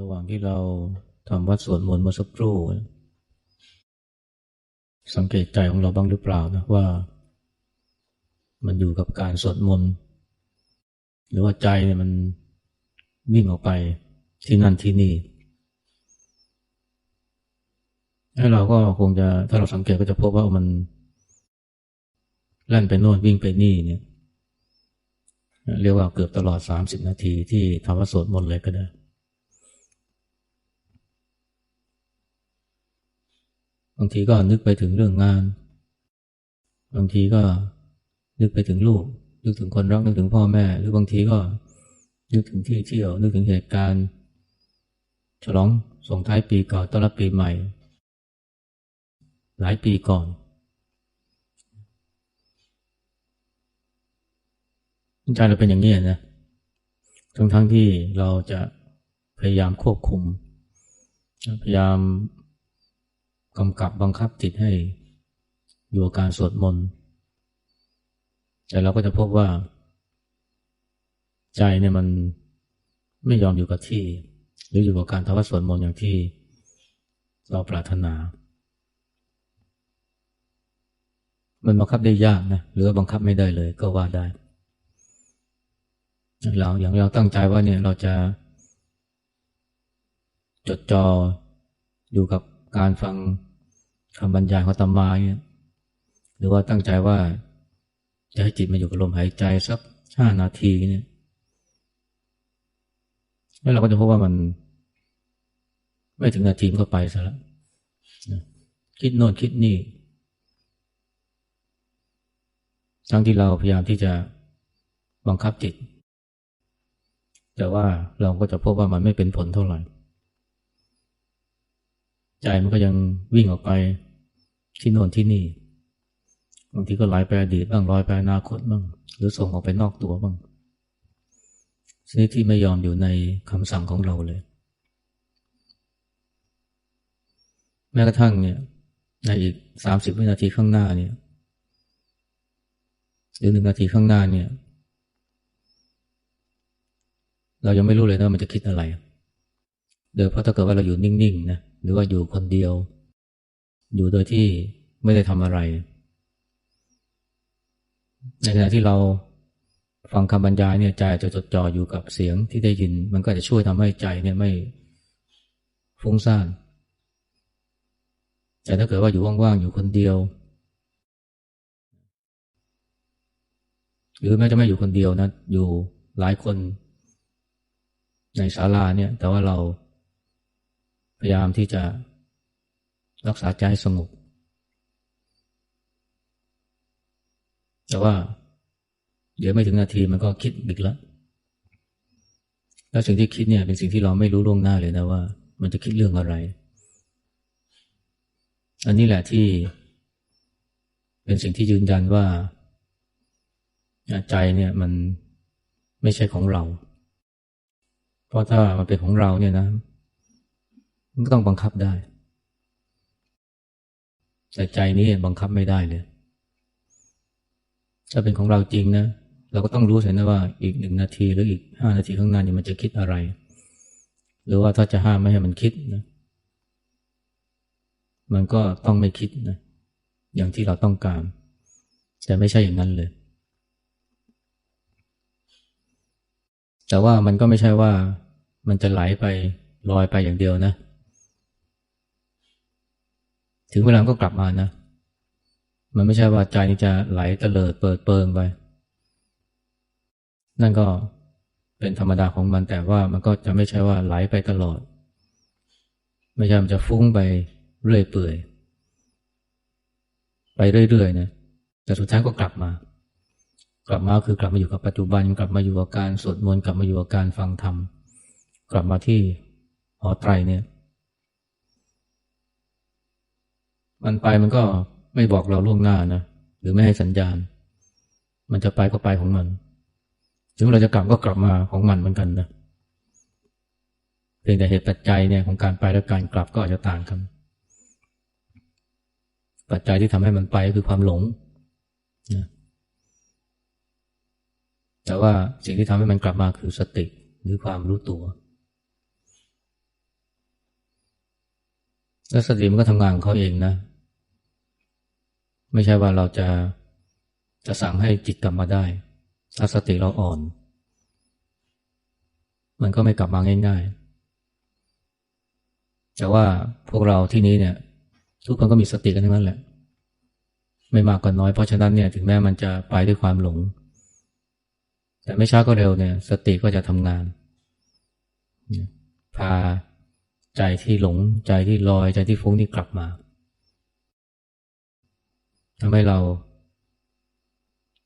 ระหว่างที่เราทำวัดสวดมนต์มาสักครู่ สังเกตใจของเราบ้างหรือเปล่านะว่า มันอยู่กับการสวดมนต์หรือว่าใจเนี่ยมันวิ่งออกไปที่นั่นที่นี่ให้เราก็คงจะถ้าเราสังเกตก็จะพบว่ามันแล่นไปโน่นวิ่งไปนี่เนี่ย เรียกว่าเกือบตลอดสามสิบนาทีที่ทำวัดสวดมนต์เลยก็ได้บางทีก็นึกไปถึงเรื่องงาน บางทีก็นึกไปถึงลูก นึกถึงคนรักนึกถึงพ่อแม่ หรือบางทีก็นึกถึงที่เที่ยว นึกถึงเหตุการณ์ฉลองส่งท้ายปีก่อนต้อนรับปีใหม่ หลายปีก่อน ใจเราเป็นอย่างนี้นะทั้งทั้งที่เราจะพยายามควบคุม พยายาม กำกับบังคับจิตให้อยู่กับการสวดมนต์แต่เราก็จะพบว่า ใจเนี่ยมันไม่ยอมอยู่กับที่ หรืออยู่กับการทำสวดมนต์อย่างที่เราปรารถนา มันบังคับได้ยากนะหรือบังคับไม่ได้เลยก็ว่าได้เราอย่างเราตั้งใจว่าเนี่ยเราจะจดจ่ออยู่กับ การฟังคำบรรยายของตมาเนี่ยหรือว่าตั้งใจว่าจะให้จิตมาอยู่กับลมหายใจสักห้านาทีเนี่ยแล้วเราก็จะพบว่ามัน ไม่ถึงนาทีมันก็ไปซะแล้วคิดโน่นคิดนี่ ทั้งที่เราพยายามที่จะบังคับจิต แต่ว่าเราก็จะพบว่ามันไม่เป็นผลเท่าไหร่ ใจมันก็ยังวิ่งออกไปที่โน่นที่นี่บางทีก็ไหลไปอดีตบ้างลอยไปอนาคตบ้างหรือส่งออกไปนอกตัวบ้างชนิดที่ไม่ยอมอยู่ในคำสั่งของเราเลย แม้กระทั่งเนี่ยในอีกสามสิบวินาทีข้างหน้าเนี่ยหรือหนึ่งนาทีข้างหน้าเนี่ย เรายังไม่รู้เลยว่ามันจะคิดอะไรเดี๋ยวเพราะถ้าเกิดว่าเราอยู่นิ่งๆนะ หรือว่าอยู่คนเดียว อยู่โดยที่ไม่ได้ทำอะไร ในขณะที่เราฟังคำบรรยายเนี่ยใจจะจดจ่ออยู่กับเสียงที่ได้ยิน มันก็จะช่วยทำให้ใจเนี่ยไม่ฟุ้งซ่านแต่ถ้าเกิดว่าอยู่ว่างๆอยู่คนเดียว หรือแม้จะไม่อยู่คนเดียวนะอยู่หลายคนในศาลาเนี่ย แต่ว่าเรา พยายามที่จะรักษาใจสงบ แต่ว่า เดี๋ยวไม่ถึงนาทีมันก็คิดอีกแล้ว แล้วสิ่งที่คิดเนี่ยเป็นสิ่งที่เราไม่รู้ล่วงหน้าเลยนะว่า มันจะคิดเรื่องอะไร อันนี้แหละที่ เป็นสิ่งที่ยืนยันว่า ใจเนี่ยมันไม่ใช่ของเรา เพราะถ้ามันเป็นของเราเนี่ยนะ มันก็ต้องบังคับได้ แต่ใจนี้บังคับไม่ได้เลยถ้าเป็นของเราจริงนะ เราก็ต้องรู้เสียนะว่าอีกหนึ่งนาทีหรืออีกห้านาทีข้างหน้านี่มันจะคิดอะไร หรือว่าถ้าจะห้ามไม่ให้มันคิดนะ มันก็ต้องไม่คิดนะ อย่างที่เราต้องการ แต่ไม่ใช่อย่างนั้นเลย แต่ว่ามันก็ไม่ใช่ว่ามันจะไหลไปลอยไปอย่างเดียวนะ ถึงเวลาก็กลับมานะ มันไม่ใช่ว่าใจนี้จะไหลเตลิดเปิดเปิงไป นั่นก็เป็นธรรมดาของมันแต่ว่ามันก็จะไม่ใช่ว่าไหลไปตลอด ไม่ใช่มันจะฟุ้งไปเรื่อยเปื่อยไปเรื่อยๆนะแต่สุดท้ายก็กลับมา กลับมาคือกลับมาอยู่กับปัจจุบัน กลับมาอยู่กับการสวดมนต์กลับมาอยู่กับการฟังธรรมกลับมาที่หอไตรเนี่ย มันไปมันก็ไม่บอกเราล่วงหน้านะหรือไม่ให้สัญญาณ มันจะไปก็ไปของมัน ถึงเราจะกลับก็กลับมาของมันเหมือนกันนะเพียงแต่เหตุปัจจัยเนี่ยของการไปและการกลับก็อาจจะต่างกัน ปัจจัยที่ทำให้มันไปก็คือความหลงนะแต่ว่าสิ่งที่ทำให้มันกลับมาคือสติหรือความรู้ตัวแล้วสติมันก็ทำงานของเขาเองนะ ไม่ใช่ว่าเราจะจะสั่งให้จิตกลับมาได้ ถ้าสติเราอ่อน มันก็ไม่กลับมาง่ายๆ แต่ว่าพวกเราที่นี้เนี่ยทุกคนก็มีสติกันทั้งนั้นแหละ ไม่มากก็นน้อยเพราะฉะนั้นเนี่ยถึงแม้มันจะไปด้วยความหลง แต่ไม่ช้าก็เร็วเนี่ย สติก็จะทำงาน พาใจที่หลงใจที่ลอยใจที่ฟุ้งที่กลับมา ทำให้เรา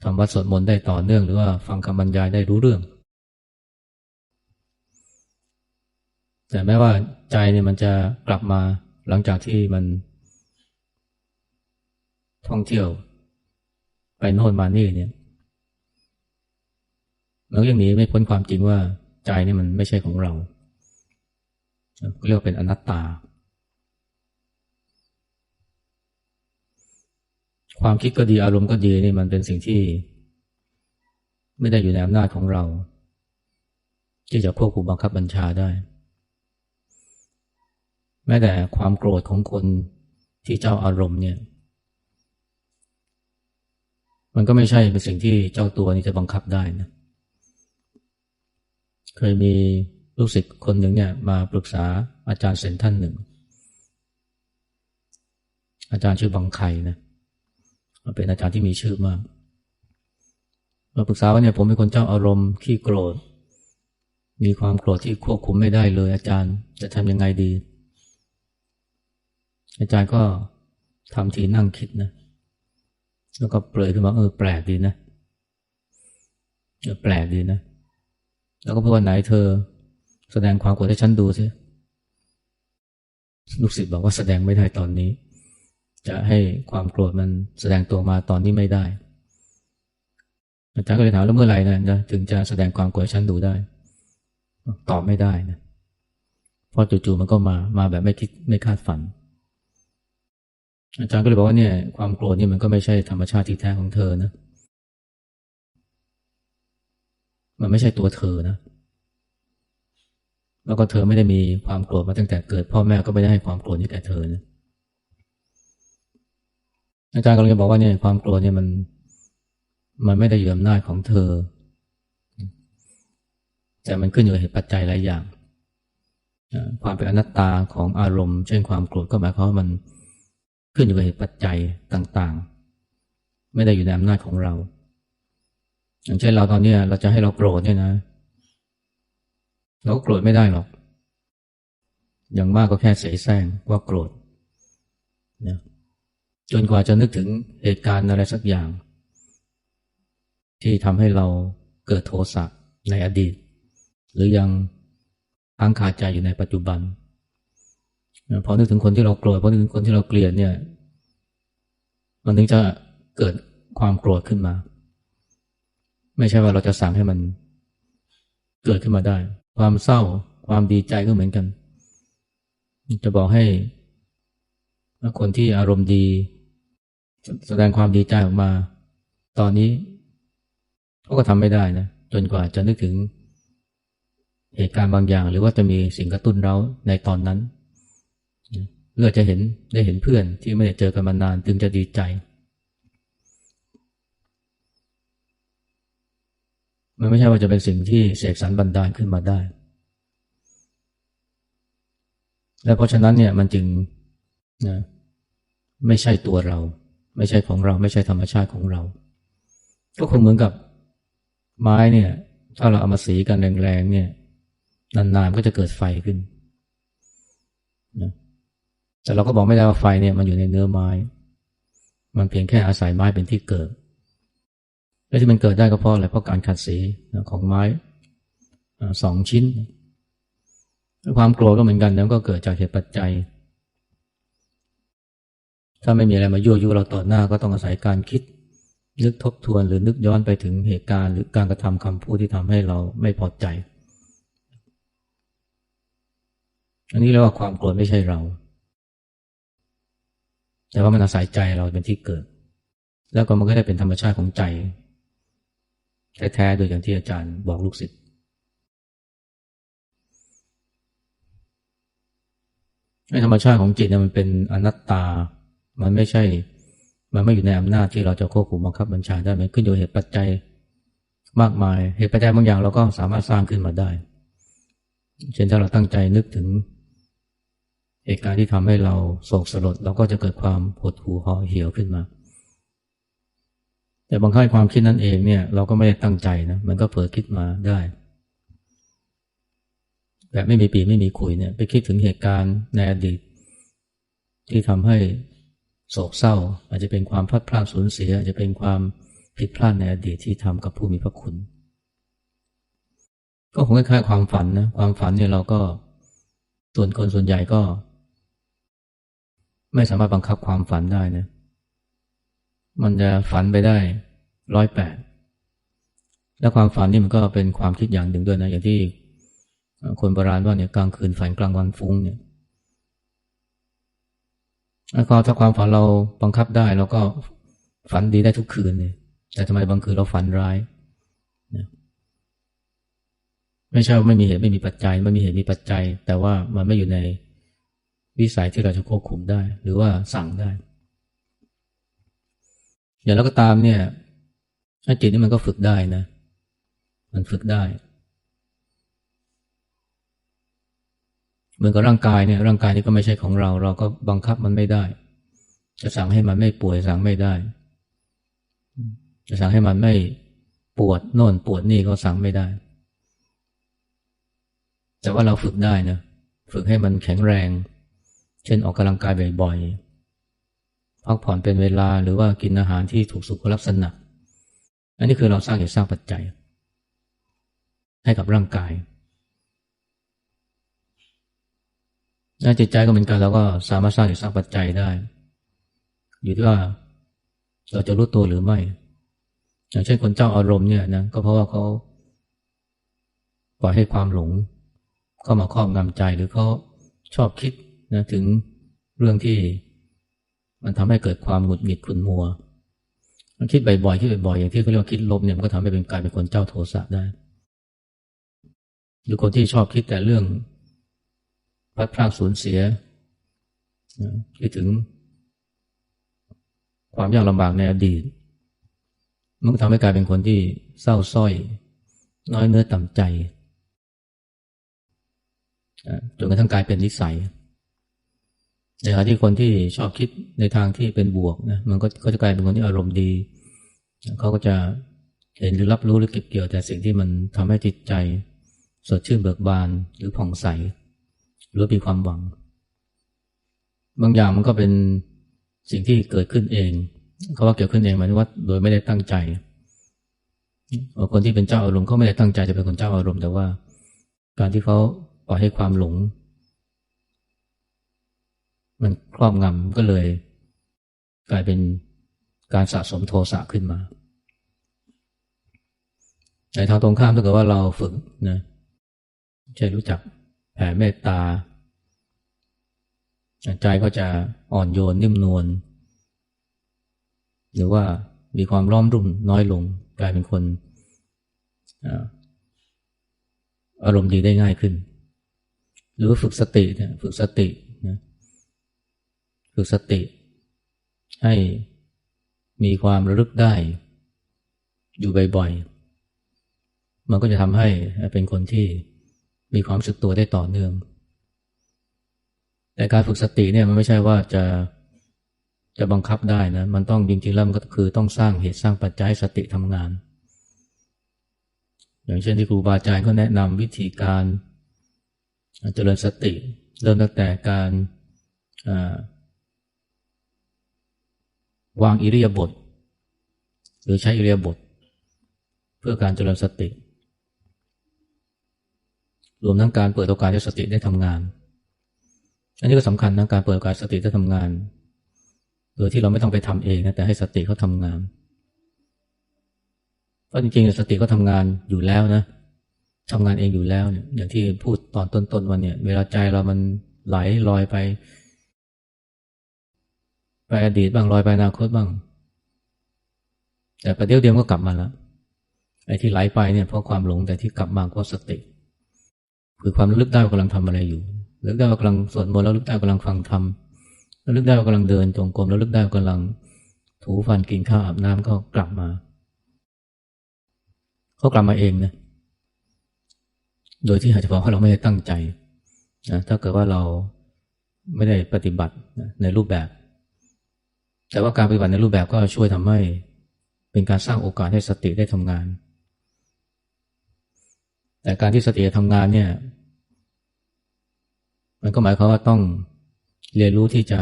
ทำวัดสวดมนต์ได้ต่อเนื่อง หรือว่าฟังคำบรรยายได้รู้เรื่อง แต่แม้ว่าใจเนี่ยมันจะกลับมาหลังจากที่มัน ท่องเที่ยว ไปโน่นมานี่เนี่ยเราอย่างนี้ไม่พ้นความจริงว่าใจนี่มันไม่ใช่ของเราเรียกว่าเป็นอนัตตา ความคิดก็ดีอารมณ์ก็ดีนี่มันเป็นสิ่งที่ ไม่ได้อยู่ในอำนาจของเรา ที่จะควบคุมบังคับบัญชาได้ แม้แต่ความโกรธของคนที่เจ้าอารมณ์เนี่ย มันก็ไม่ใช่เป็นสิ่งที่เจ้าตัวนี้จะบังคับได้นะเคยมีลูกศิษย์คนหนึ่งเนี่ยมาปรึกษาอาจารย์เซนท่านหนึ่ง อาจารย์ชื่อบังไคนะเเป็นอาจารย์ที่มีชื่อมากมาปรึกษาว่าเนี่ยผมเป็นคนเจ้าอารมณ์ขี้โกรธ มีความโกรธที่ควบคุมไม่ได้เลย อาจารย์จะทำยังไงดี อาจารย์ก็ทำทีนั่งคิดนะ แล้วก็เปลยขึ้นมาเออแปลกดีนะแปลกดีนะ แล้วก็พูดว่าไหนเธอ แสดงความโกรธให้ฉันดูสิลูกศิษย์บอกว่าแสดงไม่ได้ตอนนี้ จะให้ความโกรธมันแสดงตัวมาตอนนี้ไม่ได้ อาจารย์ก็เลยถามแล้วเมื่อไหร่นะถึงจะแสดงความโกรธฉันดูได้ ตอบไม่ได้นะเพราะจู่ๆมันก็มามาแบบไม่คิดไม่คาดฝัน อาจารย์ก็เลยบอกว่าเนี่ยความโกรธนี่มันก็ไม่ใช่ธรรมชาติที่แท้ของเธอนะ มันไม่ใช่ตัวเธอนะแล้วก็เธอไม่ได้มีความโกรธมาตั้งแต่เกิด พ่อแม่ก็ไม่ได้ให้ความโกรธนี้แก่เธอนะ อาจารย์กำลังจะบอกว่าเนี่ยความโกรธเนี่ยมันมันไม่ได้อยู่อำนาจของเธอ แต่มันขึ้นอยู่กับเหตุปัจจัยหลายอย่าง ความเป็นอนัตตาของอารมณ์ เช่นความโกรธก็หมายความว่ามันขึ้นอยู่กับเหตุปัจจัยต่างๆ ไม่ได้อยู่ในอำนาจของเรา อย่างเช่นเราตอนนี้เราจะให้เราโกรธเนี่ยนะ เราโกรธไม่ได้หรอก อย่างมากก็แค่เสแสร้งว่าโกรธนะ จนกว่าจะนึกถึงเหตุการณ์อะไรสักอย่าง ที่ทำให้เราเกิดโทสะในอดีต หรือยังค้างคาใจอยู่ในปัจจุบันพอนึกถึงคนที่เราโกรธพอนึกถึงคนที่เราเกลียดเนี่ย มันถึงจะเกิดความโกรธขึ้นมา ไม่ใช่ว่าเราจะสั่งให้มันเกิดขึ้นมาได้ ความเศร้าความดีใจก็เหมือนกัน จะบอกให้คนที่อารมณ์ดี แสดงความดีใจออกมา ตอนนี้เขาก็ทำไม่ได้นะจนกว่าจะนึกถึงเหตุการณ์บางอย่าง หรือว่าจะมีสิ่งกระตุ้นเราในตอนนั้นเพื่อจะเห็นได้เห็นเพื่อนที่ไม่ได้เจอกันมานานจึงจะดีใจ มันไม่ใช่ว่าจะเป็นสิ่งที่เสกสรรบันดาลขึ้นมาได้ และเพราะฉะนั้นเนี่ยมันจึงนะไม่ใช่ตัวเรา ไม่ใช่ของเราไม่ใช่ธรรมชาติของเรา ก็คงเหมือนกับไม้เนี่ย ถ้าเราเอามาสีกันแรงๆเนี่ยนานๆก็จะเกิดไฟขึ้นนะแต่เราก็บอกไม่ได้ว่าไฟเนี่ยมันอยู่ในเนื้อไม้ มันเพียงแค่อาศัยไม้เป็นที่เกิด และที่มันเกิดได้ก็เพราะอะไรเพราะการขัดสีของไม้สองชิ้น ความโกรธก็เหมือนกันแล้วก็เกิดจากเหตุปัจจัย ถ้าไม่มีอะไรมายั่วยุเราต่อหน้าก็ต้องอาศัยการคิด นึกทบทวนหรือนึกย้อนไปถึงเหตุการณ์ หรือการกระทำคำพูดที่ทำให้เราไม่พอใจ อันนี้เรียกว่าความโกรธไม่ใช่เรา แต่ว่ามันอาศัยใจเราเป็นที่เกิด แล้วก็มันก็ได้เป็นธรรมชาติของใจแท้ๆโดยอย่างที่อาจารย์บอกลูกศิษย์ในธรรมชาติของจิตเนี่ยมันเป็นอนัตตา มันไม่ใช่ มันไม่อยู่ในอำนาจที่เราจะควบคุมบังคับบัญชาได้ มันขึ้นอยู่เหตุปัจจัยมากมาย เหตุปัจจัยบางอย่างเราก็สามารถสร้างขึ้นมาได้ เช่นถ้าเราตั้งใจนึกถึงเหตุการณ์ที่ทำให้เราโศกสลดเราก็จะเกิดความหดหู่ห่อเหี่ยวขึ้นมา แต่บางครั้งความคิดนั้นเองเนี่ย เราก็ไม่ได้ตั้งใจนะ มันก็เผลอคิดมาได้แบบไม่มีปีไม่มีคุยเนี่ย ไปคิดถึงเหตุการณ์ในอดีต ที่ทำให้ โศกเศร้า อาจจะเป็นความพลาดพลาดสูญเสีย อาจจะเป็นความผิดพลาดในอดีตที่ทำกับผู้มีพระคุณ ก็คงคล้ายๆความฝันนะความฝันเนี่ยเราก็ส่วนคนส่วนใหญ่ก็ ไม่สามารถบังคับความฝันได้นะมันจะฝันไปได้ร้อยแปดและความฝันนี่มันก็เป็นความคิดอย่างหนึ่งด้วยนะอย่างที่คนโบราณว่าเนี่ยกลางคืนฝันกลางวันฟุ้งเนี่ย แล้วก็ถ้าความฝันเราบังคับได้เราก็ฝันดีได้ทุกคืนเนี่ยแต่ทำไมบางคืนเราฝันร้ายนะไม่ใช่ว่าไม่มีเหตุไม่มีปัจจัยไม่มีเหตุมีปัจจัย แต่ว่ามันไม่อยู่ในวิสัยที่เราจะควบคุมได้ หรือว่าสั่งได้ อย่างแล้วก็ตามเนี่ยจิตนี่มันก็ฝึกได้นะ มันฝึกได้ เหมือนกับร่างกายเนี่ยร่างกายนี้ก็ไม่ใช่ของเรา เราก็บังคับมันไม่ได้ จะสั่งให้มันไม่ป่วยสั่งไม่ได้ จะสั่งให้มันไม่ปวดโน่นปวดนี่ก็สั่งไม่ได้ แต่ว่าเราฝึกได้นะฝึกให้มันแข็งแรง เช่นออกกำลังกายบ่อยๆพักผ่อนเป็นเวลาหรือว่ากินอาหารที่ถูกสุขลักษณะอันนี้คือเราสร้างเหตุสร้างปัจจัย ให้กับร่างกาย จิตใจก็เหมือนกันเราก็สามารถสร้างเหตุสร้างปัจจัยได้ อยู่ที่ว่าเราจะรู้ตัวหรือไม่ อย่างเช่นคนเจ้าอารมณ์เนี่ยนะก็เพราะว่าเขาปล่อยให้ความหลง เข้ามาครอบงำใจหรือเขาชอบคิดนะถึงเรื่องที่มันทำให้เกิดความหงุดหงิดขุนมัว มันคิดบ่อยๆคิดบ่อยๆอย่างที่เขาเรียกว่าคิดลบเนี่ยมันก็ทำให้เป็นกลายเป็นคนเจ้าโทสะได้ หรือคนที่ชอบคิดแต่เรื่อง พลัดพรากสูญเสียคิดถึง ความยากลำบากในอดีต มันก็ทำให้กลายเป็นคนที่เศร้าส้อย น้อยเนื้อต่ำใจจนกระทั่งกลายเป็นนิสัยในขณะที่คนที่ชอบคิดในทางที่เป็นบวกนะมันก็ก็จะกลายเป็นคนที่อารมณ์ดี เขาก็จะเห็นหรือรับรู้หรือเก็บเกี่ยวแต่สิ่งที่มันทำให้จิตใจ สดชื่นเบิกบานหรือผ่องใส หรือมีความหวัง บางอย่างมันก็เป็นสิ่งที่เกิดขึ้นเองเขาว่าเกิดขึ้นเองหมายถึงว่าโดยไม่ได้ตั้งใจคนที่เป็นเจ้าอารมณ์เขาไม่ได้ตั้งใจจะเป็นคนเจ้าอารมณ์แต่ว่า การที่เขาปล่อยให้ความหลง มันครอบงำก็เลย กลายเป็นการสะสมโทสะขึ้นมาในทางตรงข้ามถ้าเกิดว่าเราฝึกนะจะรู้จัก แผ่เมตตา ใจก็จะอ่อนโยนนิ่มนวลหรือว่ามีความร้อมรุ่มน้อยลงกลายเป็นคนอารมณ์ดีได้ง่ายขึ้น หรือฝึกสติฝึกสตินะฝึกสติ ให้มีความระลึกได้ อยู่บ่อยๆมันก็จะทำให้เป็นคนที่ มีความสึกตัวได้ต่อเนื่อง แต่การฝึกสติเนี่ยมันไม่ใช่ว่าจะจะบังคับได้นะ มันต้องจริงๆแล้วมันก็คือต้องสร้างเหตุสร้างปัจจัยสติทำงาน อย่างเช่นที่ครูบาอาจารย์ก็แนะนำวิธีการเจริญสติ เริ่มตั้งแต่การวางอิริยาบถหรือใช้อิริยาบถเพื่อการเจริญสติ รวมทั้งการเปิดโอกาสให้สติได้ทำงาน อันนี้ก็สำคัญนะการเปิดโอกาสสติได้ทำงาน โดยที่เราไม่ต้องไปทำเองนะแต่ให้สติเขาทางานเพราะจริงๆสติก็ทำงานอยู่แล้วนะทำงานเองอยู่แล้วเนี่ยอย่างที่พูดตอนต้นๆวันเนี่ย เวลาใจเรามันไหลลอยไปไปอดีตบ้างลอยไปอนาคตบ้าง แต่ประเดี๋ยวเดียวก็กลับมาแล้วไอ้ที่ไหลไปเนี่ยเพราะความหลงแต่ที่กลับมาเพราะสติ คือความระลึกได้ว่ากำลังทำอะไรอยู่ลึกได้ว่ากำลังสวดมนต์แล้วลึกได้ว่ากำลังฟังธรรมแล้วลึกได้ว่ากำลังเดินจงกรมแล้วลึกได้ว่ากำลังถูฟันกินข้าวอาบน้ำก็กลับมาเขากลับมาเองนะโดยที่อาจจะบอกว่าเราไม่ได้ตั้งใจนะถ้าเกิดว่าเราไม่ได้ปฏิบัติในรูปแบบ แต่ว่าการปฏิบัติในรูปแบบก็ช่วยทำให้เป็นการสร้างโอกาสให้สติได้ทำงาน แต่การที่สติทำงานเนี่ย มันก็หมายความว่าต้องเรียนรู้ที่จะ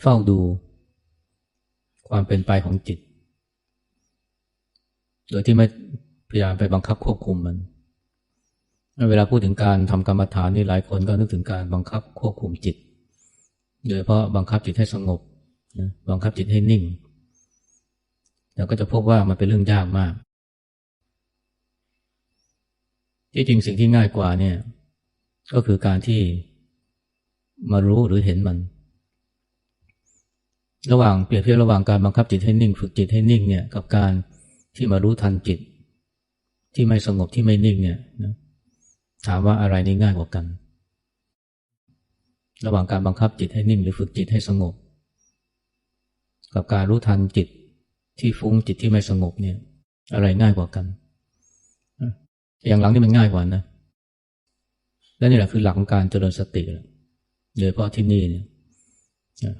เฝ้าดูความเป็นไปของจิต โดยที่ไม่พยายามไปบังคับควบคุมมัน เวลาพูดถึงการทำกรรมฐานนี่หลายคนก็นึกถึงการบังคับควบคุมจิต โดยเพราะบังคับจิตให้สงบ บังคับจิตให้นิ่ง แล้วก็จะพบว่ามันเป็นเรื่องยากมาก ที่จริงสิ่งที่ง่ายกว่าเนี่ย ก็คือการที่มารู้หรือเห็นมัน ระหว่างเปรียบเทียบระหว่างการบังคับจิตให้นิ่ง ฝึกจิตให้นิ่งเนี่ยกับการที่มารู้ทันจิต ที่ไม่สงบที่ไม่นิ่งเนี่ยนะถามว่าอะไรนี่ง่ายกว่ากัน ระหว่างการบังคับจิตให้นิ่ง หรือฝึกจิตให้สงบ กับการรู้ทันจิตที่ฟุ้งจิตที่ไม่สงบเนี่ย อะไรง่ายกว่ากัน อย่างหลังนี่มันง่ายกว่านะ และนี่แหละคือหลักของการเจริญสติโดยเฉพาะที่นี่เนี่ย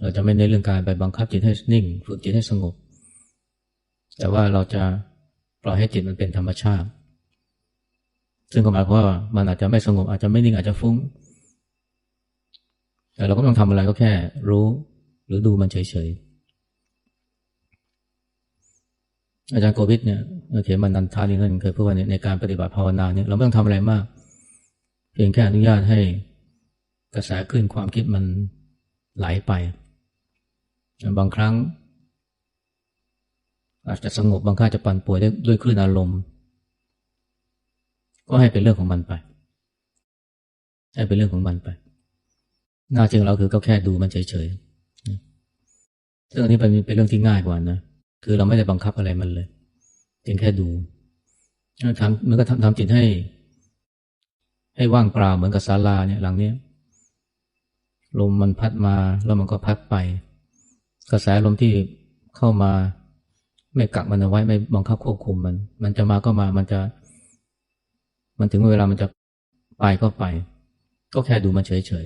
เราจะไม่ในเรื่องการไปบังคับจิตให้นิ่ง ฝึกจิตให้สงบ แต่ว่าเราจะปล่อยให้จิตมันเป็นธรรมชาติ ซึ่งก็หมายความว่ามันอาจจะไม่สงบอาจจะไม่นิ่งอาจจะฟุ้ง แต่เราก็ต้องทำอะไรก็แค่รู้ หรือดูมันเฉยๆ อาจารย์โกวิทเนี่ยเขียนมันนันทานี่ท่านเคยพูดว่าในการปฏิบัติภาวนาเนี่ยเราไม่ต้องทำอะไรมาก เพียงแค่อนุญาตให้กระแสคลื่นความคิดมันไหลไปบางครั้ง อาจจะสงบบางครั้งจะปั่นป่วยด้วยคลื่นอารมณ์ ก็ให้เป็นเรื่องของมันไป ให้เป็นเรื่องของมันไป หน้าที่ของเราคือก็แค่ดูมันเฉยๆซึ่งอันนี้เป็นเรื่องที่ง่ายกว่านะ คือเราไม่ได้บังคับอะไรมันเลยเพียงแค่ดูทำมันก็ทำทำจิตให้ ให้ว่างเปล่าเหมือนกับศาลาเนี่ยหลังเนี้ยลมมันพัดมาแล้วมันก็พัดไป กระแสลมที่เข้ามา ไม่กักมันเอาไว้ไม่บังคับควบคุมมัน มันจะมาก็มามันจะ มันถึงเวลามันจะไปก็ไป ก็แค่ดูมันเฉย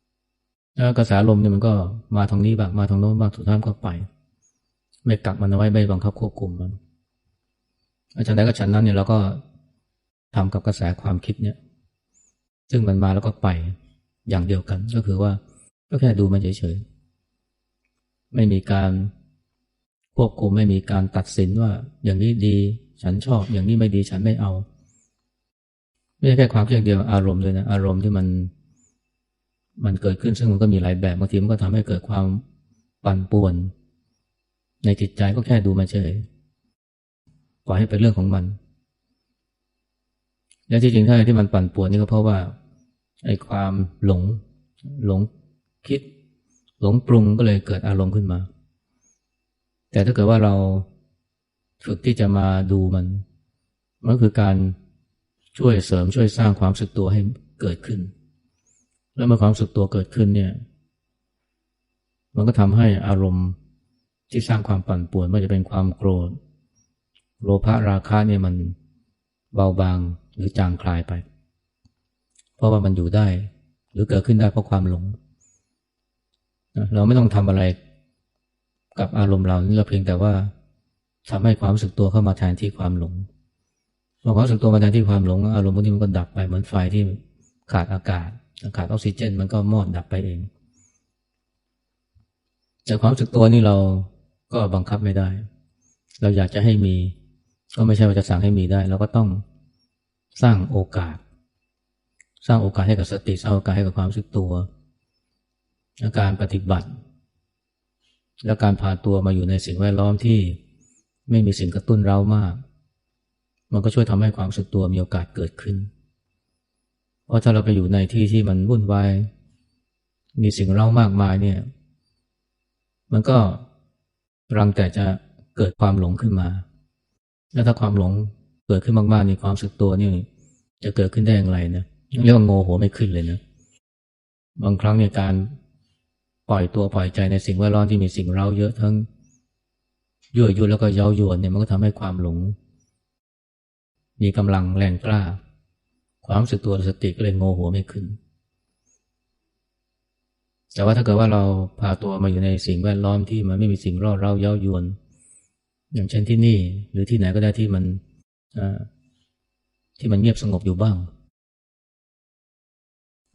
ๆแล้วกระแสลมเนี่ยมันก็มาทางนี้บ้างมาทางโน้นบ้างสุดท้ายก็ไป ไม่กักมันเอาไว้ไม่บังคับควบคุมมันอาจารย์ใดก็ฉันนั้นเนี่ยเราก็ทำกับกระแสความคิดเนี่ย ซึ่งมันมาแล้วก็ไปอย่างเดียวกัน ก็คือว่าก็แค่ดูมันเฉยๆไม่มีการควบคุมไม่มีการตัดสินว่า อย่างนี้ดีฉันชอบ อย่างนี้ไม่ดีฉันไม่เอา ไม่ใช่แค่ความคิดเดียวอารมณ์เลยนะอารมณ์ที่มัน มันเกิดขึ้นซึ่งมันก็มีหลายแบบบางทีมันก็ทำให้เกิดความปั่นป่วน ในจิตใจก็แค่ดูมาเฉยปล่อยให้เป็นเรื่องของมัน และที่จริงถ้าที่มันปั่นป่วนนี่ก็เพราะว่าไอ้ความหลง หลงคิด หลงปรุงก็เลยเกิดอารมณ์ขึ้นมา แต่ถ้าเกิดว่าเราฝึกที่จะมาดูมันมันคือการช่วยเสริมช่วยสร้างความสึกตัวให้เกิดขึ้น แล้วเมื่อความสึกตัวเกิดขึ้นเนี่ย มันก็ทำให้อารมณ์ ที่สร้างความปั่นป่วนไม่ว่าจะเป็นความโกรธ โลภะราคะเนี่ยมันเบาบางหรือจางคลายไป เพราะว่ามันอยู่ได้ หรือเกิดขึ้นได้เพราะความหลง เราไม่ต้องทำอะไรกับอารมณ์เราเราเพียงแต่ว่าทำให้ความรู้สึกตัวเข้ามาแทนที่ความหลงพอความรู้สึกตัวมาแทนที่ความหลง อารมณ์พวกนี้มันก็ดับไปเหมือนไฟที่ขาดอากาศขาดออกซิเจน มันก็มอดดับไปเองแต่ความรู้สึกตัวนี่เรา ก็บังคับไม่ได้ เราอยากจะให้มี ก็ไม่ใช่ว่าจะสั่งให้มีได้ เราก็ต้องสร้างโอกาส สร้างโอกาสให้กับสติสร้างโอกาสให้กับความรู้สึกตัวและการปฏิบัติ และการพาตัวมาอยู่ในสิ่งแวดล้อมที่ไม่มีสิ่งกระตุ้นเรามาก มันก็ช่วยทำให้ความรู้สึกตัวมีโอกาสเกิดขึ้น เพราะถ้าเราไปอยู่ในที่ที่มันวุ่นวายมีสิ่งเล่ามากมายเนี่ย มันก็ รังแต่จะเกิดความหลงขึ้นมา แล้วถ้าความหลงเกิดขึ้นมากๆนี่ความสึกตัวนี่จะเกิดขึ้นได้อย่างไรนะเรียกว่าโง่หัวไม่ขึ้นเลยนะ บางครั้งเนี่ยการปล่อยตัวปล่อยใจในสิ่งแวดล้อมที่มีสิ่งเราเยอะทั้งยั่วยุแล้วก็เย้ายวนเนี่ยมันก็ทำให้ความหลง มีกำลังแรงกล้า ความสึกตัวสติก็เลยโง่หัวไม่ขึ้น แต่ว่าถ้าเกิดว่าเราพาตัวมาอยู่ในสิ่งแวดล้อมที่มันไม่มีสิ่งร่อเร้าเย้ายวน อย่างเช่นที่นี่หรือที่ไหนก็ได้ที่มันที่มันเงียบสงบอยู่บ้าง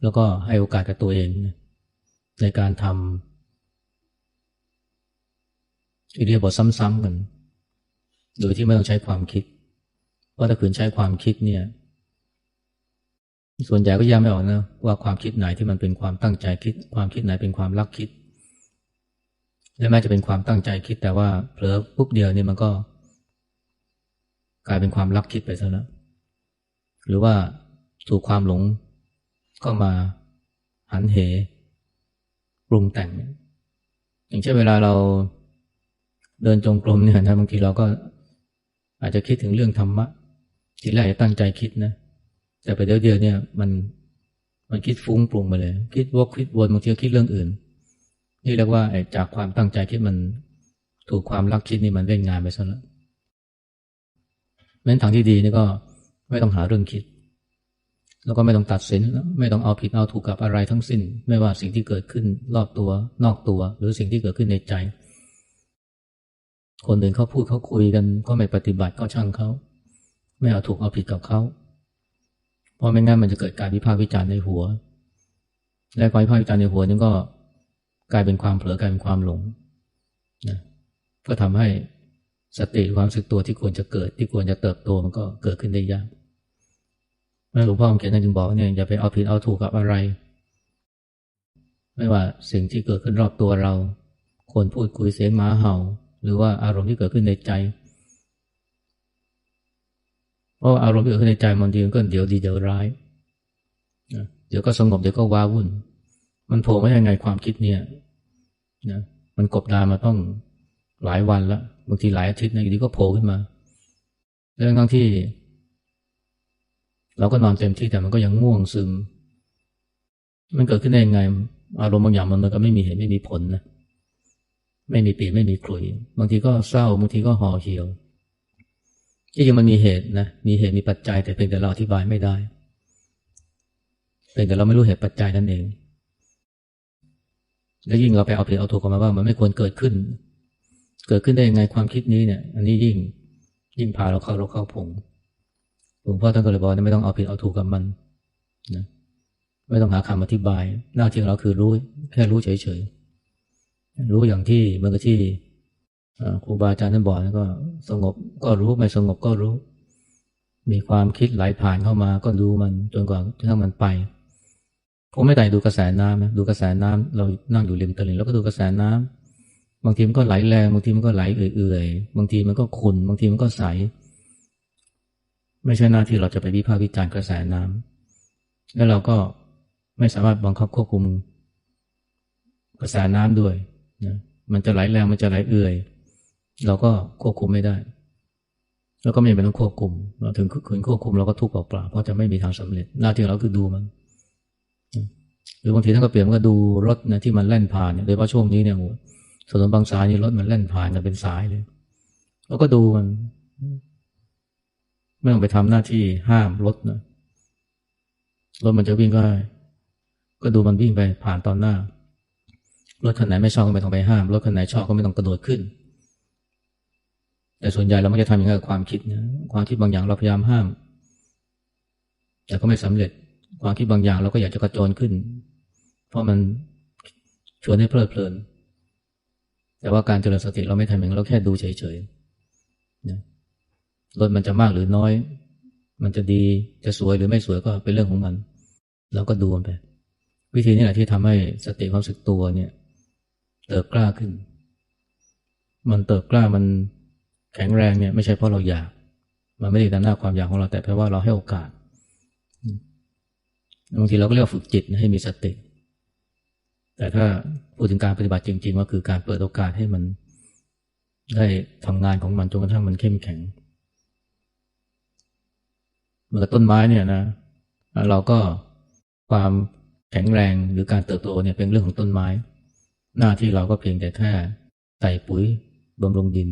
แล้วก็ให้โอกาสกับตัวเอง ในการทำอิเดียบทซ้ำๆกัน โดยที่ไม่ต้องใช้ความคิด เพราะถ้าขืนใช้ความคิดเนี่ย ส่วนใหญ่ก็ยังไม่ออกนะว่าความคิดไหนที่มันเป็นความตั้งใจคิด ความคิดไหนเป็นความรักคิด และแม้จะเป็นความตั้งใจคิดแต่ว่าเผลอปุ๊บเดียวนี่มันก็ กลายเป็นความรักคิดไปซะแล้วหรือว่าถูกความหลงก็มาหันเหปรุงแต่ง อย่างเช่นเวลาเราเดินจงกรมเนี่ยนะบางทีเราก็อาจจะคิดถึงเรื่องธรรมะทีแรกตั้งใจคิดนะ แต่ไปเดี๋ยวเนี่ยมันมันคิดฟุ้งปรุงไปเลย คิดวกคิดวนบางทีคิดเรื่องอื่น นี่เรียกว่าจากความตั้งใจคิดมันถูกความรักคิดนี่มันเล่นงานไปซะแล้วแม้นทางที่ดีนี่ก็ไม่ต้องหาเรื่องคิด แล้วก็ไม่ต้องตัดสิน ไม่ต้องเอาผิดเอาถูกกับอะไรทั้งสิ้น ไม่ว่าสิ่งที่เกิดขึ้นรอบตัวนอกตัว หรือสิ่งที่เกิดขึ้นในใจ คนอื่นเขาพูดเขาคุยกัน ก็ไม่ปฏิบัติก็ช่างเขา ไม่เอาถูกเอาผิดกับเขา เพราะไม่งั้นมันจะเกิดการวิพากษ์วิจารณ์ในหัว และการวิพากษ์วิจารณ์ในหัวนี่ก็กลายเป็นความเผลอกลายเป็นความหลงนะก็ทำให้สติความสึกตัวที่ควรจะเกิด ที่ควรจะเติบโตมันก็เกิดขึ้นได้ยากหลวงพ่อเขียนจึงบอกเนี่ยอย่าไปเอาผิดเอาถูกกับอะไร ไม่ว่าสิ่งที่เกิดขึ้นรอบตัวเรา คนพูดคุยเสียงหมาเห่า หรือว่าอารมณ์ที่เกิดขึ้นในใจ เพราะอารมณ์ที่เกิดขึ้นในใจบางทีมันก็เดี๋ยวดีเดี๋ยวร้าย เดี๋ยวก็สงบเดี๋ยวก็ว้าวุ่น มันโผล่มายังไงความคิดเนี่ยนะมันกบดานมาต้องหลายวันล้วบางทีหลายอาทิตย์นะอยู่ดีก็โผล่ขึ้นมาเรื่องทั้งที่ เราก็นอนเต็มที่แต่มันก็ยังง่วงซึม มันเกิดขึ้นได้ยังไง อารมณ์บางอย่างมันก็ไม่มีเหตุไม่มีผลนะไม่มีปีไม่มีคลุย บางทีก็เศร้าบางทีก็ห่อเหี่ยว ที่จริงมันมีเหตุนะ มีเหตุมีปัจจัย แต่เพียงแต่เราอธิบายไม่ได้เพียงแต่เราไม่รู้เหตุปัจจัยนั่นเอง แล้วยิ่งเราไปเอาผิดเอาถูกกันมาว่ามันไม่ควรเกิดขึ้น เกิดขึ้นได้ยังไงความคิดนี้เนี่ย อันนี้ยิ่งยิ่งพาเราเข้าเราเข้าผงหลวงพ่อท่านก็เลยบอกไม่ต้องเอาผิดเอาถูกกับมันนะไม่ต้องหาคำอธิบาย หน้าที่ของเราคือรู้แค่รู้เฉยๆ รู้อย่างที่เมื่อที่ ครูบาอาจารย์ท่านบอกก็สงบก็รู้ไม่สงบก็รู้ มีความคิดไหลผ่านเข้ามาก็ดูมันจนกว่าจะมันไปผมไม่ได้ดูกระแสน้ำนะดูกระแสน้ำเรานั่งอยู่ริมตลิ่งแล้วก็ดูกระแสน้ำบางทีมันก็ไหลแรงบางทีมันก็ไหลเอื่อยๆบางทีมันก็ขุ่นบางทีมันก็ใส ไม่ใช่หน้าที่เราจะไปวิพากษ์วิจารณ์กระแสน้ำแล้วเราก็ไม่สามารถบังคับควบคุมกระแสน้ำด้วยนะมันจะไหลแรงมันจะไหลเอื่อย เราก็ควบคุมไม่ได้ แล้วก็ไม่เป็นต้องควบคุม เราถึงคืนควบคุมเราก็ทุกข์เปล่าๆเพราะจะไม่มีทางสำเร็จ หน้าที่เราคือดูมัน หรือบางทีท่านก็เปลี่ยนก็ดูรถนะที่มันแล่นผ่านโดยเฉพาะช่วงนี้เนี่ยถนนบางสายนี่รถมันเล่นผ่านกันเป็นสายเลยแล้วก็ดูมัน ไม่ต้องไปทำหน้าที่ห้ามรถนะรถมันจะวิ่งก็ก็ดูมันวิ่งไปผ่านตอนหน้ารถคันไหนไม่ชอบก็ไม่ต้องไปห้ามรถคันไหนชอบก็ไม่ต้องกระโดดขึ้น แต่ส่วนใหญ่เราไม่จะทำอย่างนี้กับความคิดนะความคิดบางอย่างเราพยายามห้าม แต่ก็ไม่สำเร็จ ความคิดบางอย่างเราก็อยากจะกระโจนขึ้น เพราะมันชวนให้เพลิดเพลิน แต่ว่าการเจริญสติเราไม่ทำอย่างเราแค่ดูเฉยๆนะรถมันจะมากหรือน้อย มันจะดีจะสวยหรือไม่สวยก็เป็นเรื่องของมัน เราก็ดูมันไป วิธีนี้แหละที่ทำให้สติความสึกตัวเนี่ย เติบกล้าขึ้น มันเติบกล้ามัน แข็งแรงเนี่ยไม่ใช่เพราะเราอยาก มันไม่ได้ตามหน้าความอยากของเราแต่เพราะว่าเราให้โอกาสบางทีเราก็เรียกว่าฝึกจิตให้มีสติ แต่ถ้าพูดถึงการปฏิบัติจริง ๆ ก็คือการเปิดโอกาสให้มันได้ทำงานของมันจนกระทั่งมันเข้มแข็งเหมือนต้นไม้เนี่ยนะเราก็ความแข็งแรงหรือการเติบโตเนี่ยเป็นเรื่องของต้นไม้ หน้าที่เราก็เพียงแต่แค่ใส่ปุ๋ยบำรุงดิน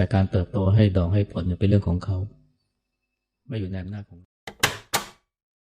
แต่การเติบโตให้ดอกให้ผลเนี่ยเป็นเรื่องของเขา ไม่อยู่ในอำนาจของ